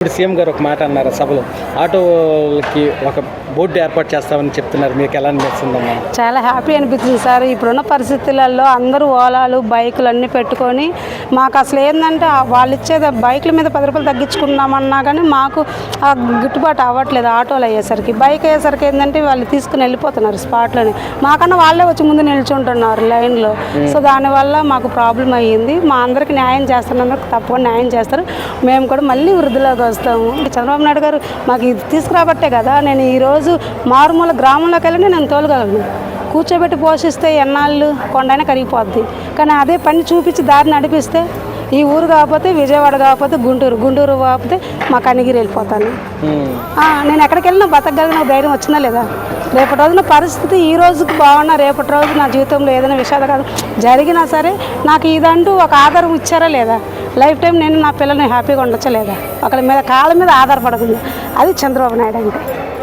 ఇప్పుడు సీఎం గారు ఒక మాట అన్నారు సభలో? ఆటోలకి ఒక బోర్డు ఏర్పాటు చేస్తామని చెప్తున్నారు. మీకు ఎలా అనిపిస్తుందమ్మా చాలా హ్యాపీ అనిపిస్తుంది సార్. ఇప్పుడున్న పరిస్థితులలో అందరూ ఓలాలు బైకులు అన్నీ పెట్టుకొని మాకు అసలు ఏంటంటే వాళ్ళు ఇచ్చేది బైకుల మీద పది రూపాయలు తగ్గించుకుందామన్నా కానీ మాకు ఆ గిట్టుబాటు అవ్వట్లేదు ఆటోలు అయ్యేసరికి. బైక్ అయ్యేసరికి ఏంటంటే వాళ్ళు తీసుకుని వెళ్ళిపోతున్నారు స్పాట్లోనే. మాకన్నా వాళ్ళే వచ్చి ముందు నిల్చుంటున్నారు లైన్లో. సో దానివల్ల మాకు ప్రాబ్లం అయ్యింది. మా అందరికి న్యాయం చేస్తున్నందుకు తప్పకుండా న్యాయం చేస్తారు. మేము కూడా మళ్ళీ వృద్ధిలోకి వస్తాము. చంద్రబాబు నాయుడు గారు మాకు ఇది తీసుకురాబట్టే కదా. నేను ఈరోజు మారుమూల గ్రామంలోకి వెళ్ళి నేను తోలగలను. కూర్చోబెట్టి పోషిస్తే ఎన్నాళ్ళు కొండైనా కరిగిపోద్ది. కానీ అదే పని చూపించి దారి నడిపిస్తే ఈ ఊరు కాకపోతే విజయవాడ కాకపోతే గుంటూరు గుంటూరు కాకపోతే మా కనిగిరి వెళ్ళిపోతాను. నేను ఎక్కడికి వెళ్ళినా బతకగలిగిన ధైర్యం వచ్చిందా లేదా? రేపటి రోజున పరిస్థితి ఈ రోజుకి బాగున్నా రేపటి రోజు నా జీవితంలో ఏదైనా విషాదకరం జరిగినా సరే నాకు ఇదంటూ ఒక ఆధారం ఇచ్చారా లేదా? లైఫ్ టైం నేను నా పిల్లల్ని హ్యాపీగా ఉండొచ్చా లేదా? ఒకరి మీద కాళ్ళ మీద ఆధారపడకుండా. అది చంద్రబాబు నాయుడు అంటే.